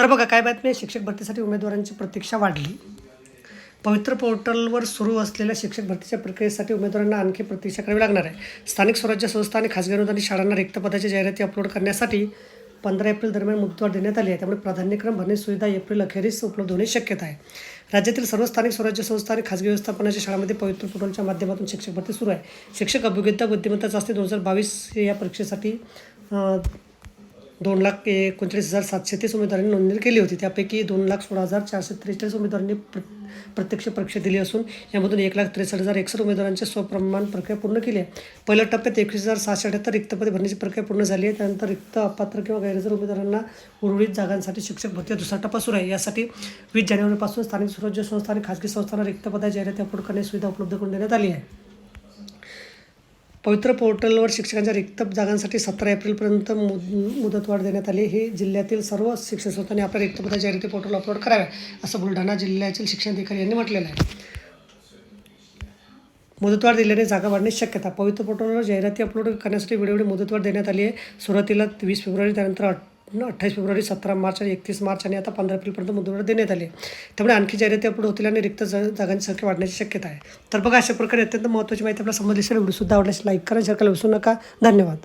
तर बघा काय बातमी शिक्षक भरतीसाठी उमेदवारांची प्रतीक्षा वाढली. पवित्र पोर्टलवर सुरू असलेल्या शिक्षक भरतीच्या प्रक्रियेसाठी उमेदवारांना आणखी प्रतीक्षा करावी लागणार आहे. स्थानिक स्वराज्य संस्था आणि खाजगी अनुदानित शाळांना रिक्त पदाची जाहिराती अपलोड करण्यासाठी पंधरा एप्रिल दरम्यान मुदतवाढ देण्यात आली आहे. त्यामुळे प्राधान्यक्रम भरणे सुविधा एप्रिल अखेरीस उपलब्ध होणे शक्यता आहे. राज्यातील सर्व स्थानिक स्वराज्य संस्था आणि खाजगी व्यवस्थापनाच्या शाळांमध्ये पवित्र पोर्टलच्या माध्यमातून शिक्षक भरती सुरू आहे. शिक्षक अभियोग्यता बुद्धिमत्ता चाचणी दोन हजार बावीस या परीक्षेसाठी दोन लाख एकोणचाळीस हजार सातशे तीस उमेदवारांनी नोंदणी केली होती. त्यापैकी दोन लाख सोळा हजार चारशे त्रेचाळीस उमेदवारांनी प्र प्रत्यक्ष परीक्षा दिली असून यामधून एक लाख त्रेसष्ट हजार एकसष्ट उमेदवारांची स्वप्रमाण प्रक्रिया पूर्ण केली आहे. पहिल्या टप्प्यात एकवीस हजार सहाशे अठ्याहत्तर रिक्तपदे भरण्याची प्रक्रिया पूर्ण झाली आहे. त्यानंतर रिक्त अपात्र किंवा गैरहजर उमेदवारांना उर्वरित जागांसाठी शिक्षक भरती दुसरा टप्पा सुरू आहे. यासाठी वीस जानेवारीपासून स्थानिक स्वराज्य संस्था आणि खाजगी संस्थांना रिक्त पदा जाहिराती अपलोड करण्याची सुविधा उपलब्ध करून देण्यात आली आहे. पवित्र पोर्टलवर शिक्षकांच्या रिक्त जागांसाठी सतरा एप्रिलपर्यंत मुद मुदतवाढ देण्यात आली. हे जिल्ह्यातील सर्व शिक्षण संस्थांनी आपल्या रिक्त पदाच्या जाहिराती पोर्टल अपलोड कराव्या असं बुलढाणा जिल्ह्यातील शिक्षणाधिकारी यांनी म्हटलेलं आहे. मुदतवाढ दिल्याने जागा वाढण्याची शक्यता. पवित्र पोर्टलवर जाहिराती अपलोड करण्यासाठी वेळोवेळी मुदतवाढ देण्यात आली आहे. सुरुवातीला वीस फेब्रुवारी त्यानंतर पूर्ण अठ्ठावीस फेब्रुवारी सतरा मार्च आणि एकतीस मार्च आणि आता पंधरा एप्रिलपर्यंत मुदतवाढ देण्यात आली. त्यामुळे आणखी जाहिराती अपलोड होतील आणि रिक्त जागांची संख्या वाढण्याची शक्यता आहे. तर बघा अशा प्रकारे अत्यंत महत्त्वाची माहिती आपल्या संबंधित व्हिडिओ सुद्धा आवडल्यास लाईक करा शेअर करायला विसरू नका. धन्यवाद.